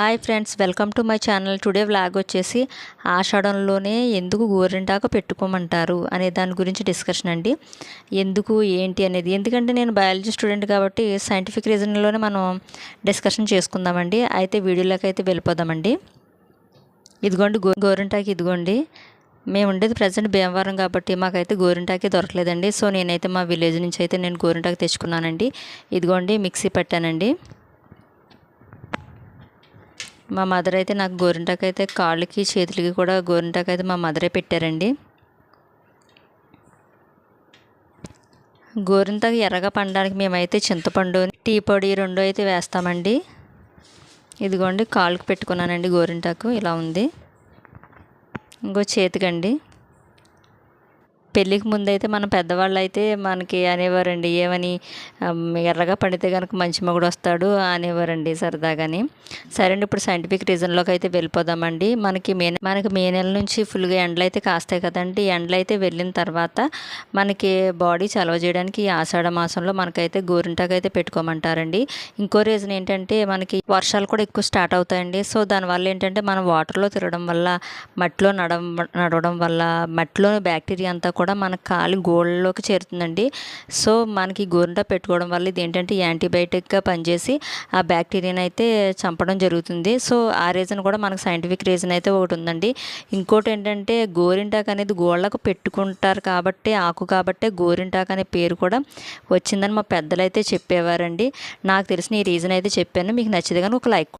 Hi friends welcome to my channel. Today vlog వచ్చేసి ఆషాఢంలోనే ఎందుకు గోరింటాకు పెట్టుకోమంటారు అనే దాని గురించి డిస్కషన్ అండి. ఎందుకు ఏంటి అనేది. ఎందుకంటే నేను బయాలజీ స్టూడెంట్ కాబట్టి సైంటిఫిక్ రీజన్లోనే మనం డిస్కషన్ చేసుకుందామండి. అయితే వీడియోలోకి అయితే వెళ్ళిపోదామండి. ఇదిగోండి గో గోరింటాకు ఇదిగోండి. మేము ఉండేది ప్రజెంట్ భీమవరం కాబట్టి మాకైతే గోరింటాకే దొరకలేదండి. సో నేనైతే మా విలేజ్ నుంచి అయితే నేను గోరింటాకు తెచ్చుకున్నానండి. ఇదిగోండి మిక్సీ పెట్టానండి. మా మదర్ అయితే నాకు గోరింటాకు అయితే కాళ్ళకి చేతులకి కూడా గోరింటాకు అయితే మా మదరే పెట్టారండి. గోరింటాకు ఎర్రగా పండడానికి మేమైతే చింతపండు టీ పొడి రెండు అయితే వేస్తామండి. ఇదిగోండి కాళ్ళకి పెట్టుకున్నానండి గోరింటాకు ఇలా ఉంది. ఇంకో చేతికండి. పెళ్ళికి ముందైతే మన పెద్దవాళ్ళు అయితే మనకి అనేవారండి ఏమని ఎర్రగా పడితే కనుక మంచి మగుడు వస్తాడు అనేవారండి సరదాగాని. సరే అండి ఇప్పుడు సైంటిఫిక్ రీజన్లోకి అయితే వెళ్ళిపోదామండి. మనకి మే మనకి మే నెల నుంచి ఫుల్గా ఎండలు అయితే కాస్తాయి కదండి. ఎండలు అయితే వెళ్ళిన తర్వాత మనకి బాడీ చలవ చేయడానికి ఈ ఆషాఢ మాసంలో మనకైతే గోరింటాకు అయితే పెట్టుకోమంటారండి. ఇంకో రీజన్ ఏంటంటే మనకి వర్షాలు కూడా ఎక్కువ స్టార్ట్ అవుతాయండి. సో దానివల్ల ఏంటంటే మనం వాటర్లో తిరగడం వల్ల మట్టిలో నడవ నడవడం వల్ల మట్టిలో బ్యాక్టీరియా అంతా కూడా మన కాలి గోళ్ళలోకి చేరుతుందండి. సో మనకి గోరింట పెట్టుకోవడం వల్ల ఇది ఏంటంటే యాంటీబయాటిక్గా పనిచేసి ఆ బ్యాక్టీరియాని అయితే చంపడం జరుగుతుంది. సో ఆ రీజన్ కూడా మనకు సైంటిఫిక్ రీజన్ అయితే ఒకటి ఉందండి. ఇంకోటి ఏంటంటే గోరింటాకు అనేది గోళ్ళకు పెట్టుకుంటారు కాబట్టి ఆకు కాబట్టి గోరింటాకు అనే పేరు కూడా వచ్చిందని మా పెద్దలు అయితే చెప్పేవారండి. నాకు తెలిసిన ఈ రీజన్ అయితే చెప్పాను. మీకు నచ్చేది కానీ ఒక లైక్